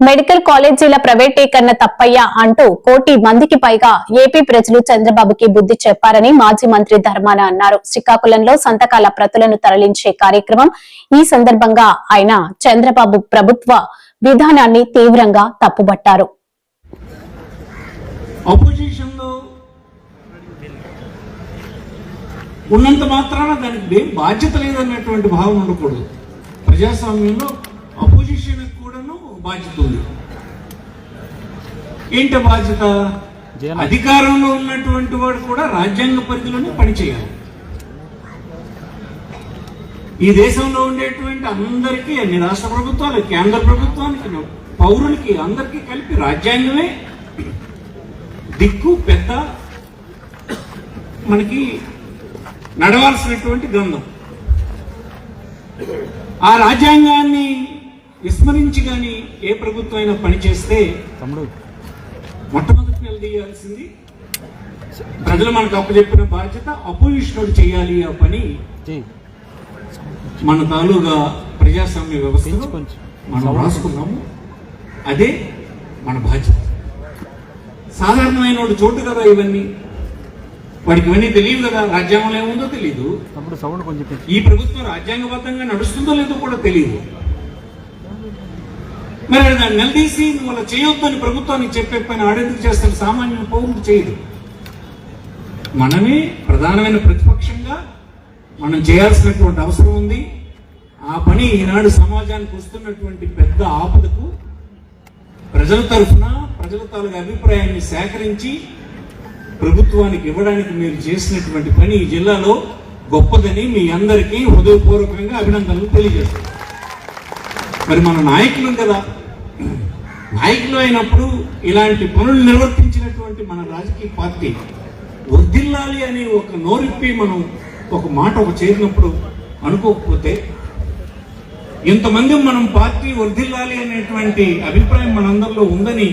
Medical కాలేజీల ప్రైవేటీకరణ తప్పయ్యా అంటూ కోటి మందికి పైగా ఏపీ ప్రజలు చంద్రబాబుకి బుద్ధి చెప్పారని మాజీ మంత్రి ధర్మాన అన్నారు. శ్రీకాకుళంలో సంతకాల ప్రతులను తరలించే కార్యక్రమం ఈ సందర్భంగా ఆయన చంద్రబాబు ప్రభుత్వ విధానాన్ని తీవ్రంగా తప్పుబట్టారు. ఉన్నంత మాత్రాన దానికి ఏం బాధ్యత లేదన్నటువంటి భావం ఉండకూడదు. ప్రజాస్వామ్యంలో అపోజిషన్ బాధ్యత ఉంది. ఏంటి బాధ్యత? అధికారంలో ఉన్నటువంటి వాడు కూడా రాజ్యాంగ పరిధిలోనే పనిచేయాలి ఈ దేశంలో ఉండేటువంటి అందరికీ అన్ని రాష్ట్ర ప్రభుత్వాలు కేంద్ర ప్రభుత్వానికి పౌరులకి అందరికీ కలిపి రాజ్యాంగమే దిక్కు పెద్ద మనకి నడవాల్సినటువంటి గ్రంథం. ఆ రాజ్యాంగాన్ని విస్మరించి కానీ ఏ ప్రభుత్వం అయినా పనిచేస్తే తమ్ముడు. మొట్టమొదటి నిలదీయాల్సింది ప్రజలు మనకు అప్పచెప్పిన బాధ్యత అపోజిషన్ చేయాలి ఆ పని మన తాలూగా ప్రజాస్వామ్య వ్యవస్థలో. మనం రాసుకున్నాము. అదే మన బాధ్యత. సాధారణమైన వాడు చోటు కదా ఇవన్నీ. వాడికి ఇవన్నీ తెలియదు కదా రాజ్యాంగంలో ఏముందో తెలియదు ఈ ప్రభుత్వం రాజ్యాంగబద్ధంగా నడుస్తుందో లేదో కూడా తెలియదు మరి దాన్ని నిలదీసి నువ్వు అలా చేయొద్దని ప్రభుత్వానికి చెప్పే పని ఆడెందుకు చేస్తారు సామాన్య పౌరుడు చేయదు మనమే ప్రధానమైన ప్రతిపక్షంగా మనం చేయాల్సినటువంటి అవసరం ఉంది. ఆ పని ఈనాడు సమాజానికి వస్తున్నటువంటి పెద్ద ఆపదకు ప్రజల తరఫున ప్రజల తాలూకు అభిప్రాయాన్ని సేకరించి ప్రభుత్వానికి ఇవ్వడానికి మీరు చేసినటువంటి పని ఈ జిల్లాలో గొప్పదని మీ అందరికీ హృదయపూర్వకంగా అభినందనలు తెలియజేస్తాం మరి మన నాయకులు కదా నాయకులు అయినప్పుడు ఇలాంటి పనులు నిర్వర్తించినటువంటి మన రాజకీయ పార్టీ వర్ధిల్లాలి అని ఒక నోరిప్పి మనం ఒక మాట ఒక చేరినప్పుడు అనుకోకపోతే ఇంతమంది మనం పార్టీ వర్ధిల్లాలి అనేటువంటి అభిప్రాయం మనందరిలో ఉందని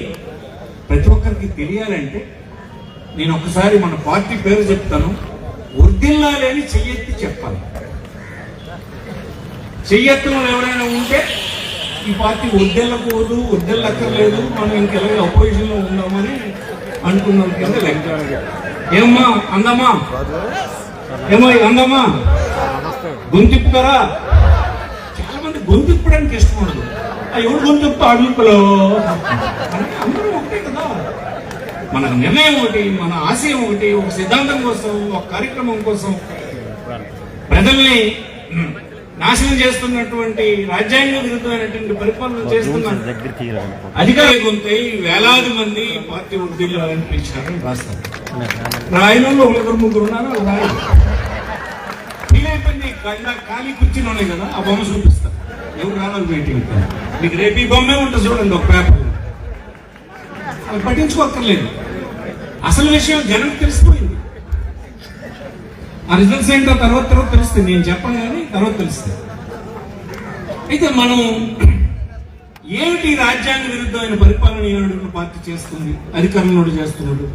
ప్రతి ఒక్కరికి తెలియాలంటే నేను ఒకసారి మన పార్టీ పేరు చెప్తాను. వర్ధిల్లాలి అని చెయ్యెత్తి చెప్పాలి. చెయ్యెత్తిన ఎవరైనా ఉంటే ఈ పార్టీ వద్దెళ్ళకూడదు వద్దెళ్ళక్కర్లేదు మనం ఇంకెలాగే అపోజిషన్లో ఉందామని అనుకున్నాం. కింద లెక్క ఏమ్మా అందమ్మా? ఏమో అందమ్మా? నమస్తే గొంతిప్పుతారా? చాలా మంది గొంతిప్పడానికి ఇష్టం ఉండదు. ఎవరు గొంతిప్పు? అడుగులో అందరూ ఒకటే కదా. మన నిర్ణయం ఒకటి మన ఆశయం ఒకటి ఒక సిద్ధాంతం కోసం ఒక కార్యక్రమం కోసం ప్రజల్ని నాశనం చేస్తున్నటువంటి రాజ్యాంగ విరుద్ధమైనటువంటి పరిపాలన చేస్తున్న అధికార గొంతై వేలాది మంది పార్టీ ఉద్యోగులు అనిపించారని రాస్తారు రాయనంలో ఒకరు ముగ్గురు ఉన్నారు? అయిపోయింది ఇలా ఖాళీ కుర్చీలు ఉన్నాయి కదా ఆ బొమ్మ చూపిస్తా. ఎవరు రావాలి మీటింగ్ మీకు రేపు ఈ బొమ్మే ఉంటుంది చూడండి ఒక పేపర్. అది పట్టించుకోక్కర్లేదు. అసలు విషయం జనం తెలిసిపోయింది. ఆ రిజల్ట్స్ ఏంటో తర్వాత తర్వాత తెలుస్తుంది. నేను చెప్పను కానీ తర్వాత తెలుస్తుంది. అయితే మనం ఏమిటి రాజ్యాంగ విరుద్ధమైన పరిపాలన ఏనాడు పార్టీ చేస్తుంది? అధికారంలో చేస్తున్నాడు.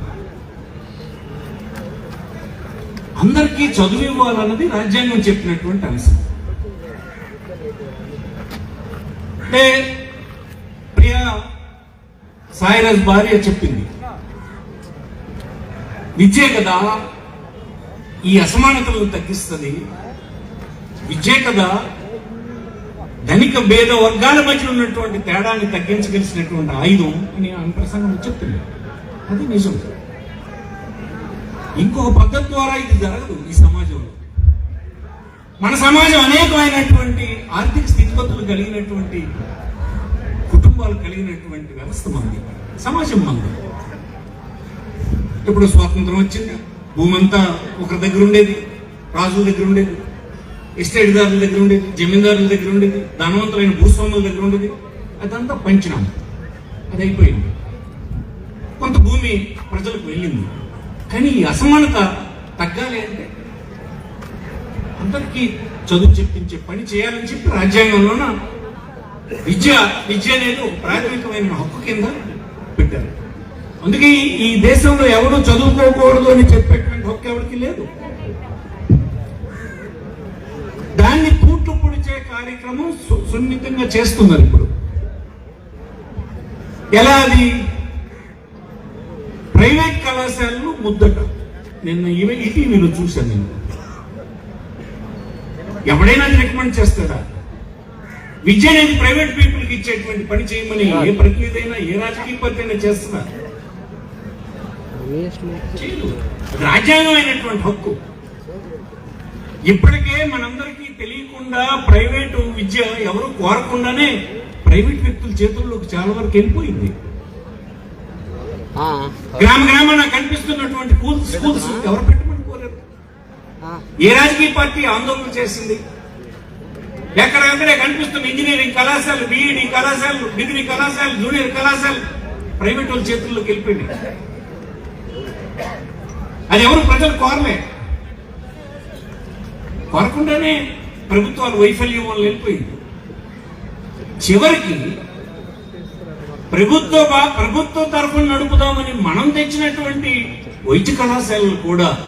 అందరికీ చదువు ఇవ్వాలన్నది రాజ్యాంగం చెప్పినటువంటి అంశం. అంటే ప్రియా సాయిరాజ్ భార్య చెప్పింది. విద్యే కదా ఈ అసమానతలను తగ్గిస్తుంది. విద్యే కదా ధనిక భేద వర్గాల మధ్య ఉన్నటువంటి తేడాన్ని తగ్గించగలిసినటువంటి ఆయుధం అని అనుప్రసంగం ప్రసంగం అది నిజం. ఇంకొక పద్ధతి ద్వారా ఇది జరగదు ఈ సమాజంలో. మన సమాజం అనేకమైనటువంటి ఆర్థిక స్థితిగతులు కలిగినటువంటి కుటుంబాలు కలిగినటువంటి వ్యవస్థ మంది. సమాజం మంది. ఇప్పుడు స్వాతంత్రం వచ్చింది. భూమి అంతా ఒకరి దగ్గర ఉండేది రాజుల దగ్గర ఉండేది ఎస్టేట్దారుల దగ్గర ఉండేది జమీందారుల దగ్గర ఉండేది ధనవంతులైన భూస్వాముల దగ్గర ఉండేది. అదంతా పంచినాం. అది అయిపోయింది కొంత భూమి ప్రజలకు వెళ్ళింది. కానీ ఈ అసమానత తగ్గాలి అంటే అందరికీ చదువు చెప్పించే పని చేయాలని చెప్పి రాజ్యాంగంలోన విద్య విద్య అనేది ఒక ప్రాథమికమైన హక్కు కింద పెట్టారు. అందుకే ఈ- దేశంలో ఎవరు చదువుకోకూడదు అని చెప్పేటువంటి హక్కు ఎవరికి లేదు. దాన్ని పూట్లు పొడిచే కార్యక్రమం సు- సున్నితంగా చేస్తున్నారు ఇప్పుడు. ఎలా అది? ప్రైవేట్ కళాశాలలు ముద్దట. నిన్న ఇవి ఈటీవీలో చూశాను నేను. ఎవడైనా రికమెండ్ చేస్తాడా? విద్య అనేది ప్రైవేట్ పీపుల్కి ఇచ్చేటువంటి పని చేయమని ఏ ప్రక్రియ అయినా ఏ రాజకీయ పార్టీ అయినా చేస్తున్నా రాజ్యాంగమైనటువంటి హక్కు. ఇప్పటికే మనందరికీ తెలియకుండా ప్రైవేటు విద్య ఎవరు కోరకుండానే ప్రైవేట్ వ్యక్తుల చేతుల్లోకి చాలా వరకు వెళ్ళిపోయింది. గ్రామ గ్రామాన కనిపిస్తున్నటువంటి స్కూల్స్ స్కూల్స్ ఎవరు పెట్టమని కోరారు? ఏ రాజకీయ పార్టీ ఆందోళన చేసింది? ఎక్కడెక్కడే కనిపిస్తున్న ఇంజనీరింగ్ కళాశాలలు బీఈడి కళాశాలలు డిగ్రీ కళాశాలలు జూనియర్ కళాశాలలు ప్రైవేట్ వాళ్ళ చేతుల్లోకి వెళ్ళిపోయినాయి. అది ఎవరు? ప్రజలు కోరలే. కోరకుండానే ప్రభుత్వాలు వైఫల్యం వల్ల వెళ్ళిపోయింది చివరికి ప్రభుత్వ బా- ప్రభుత్వ తరఫున నడుపుదామని మనం తెచ్చినటువంటి వైద్య కళాశాలలు కూడా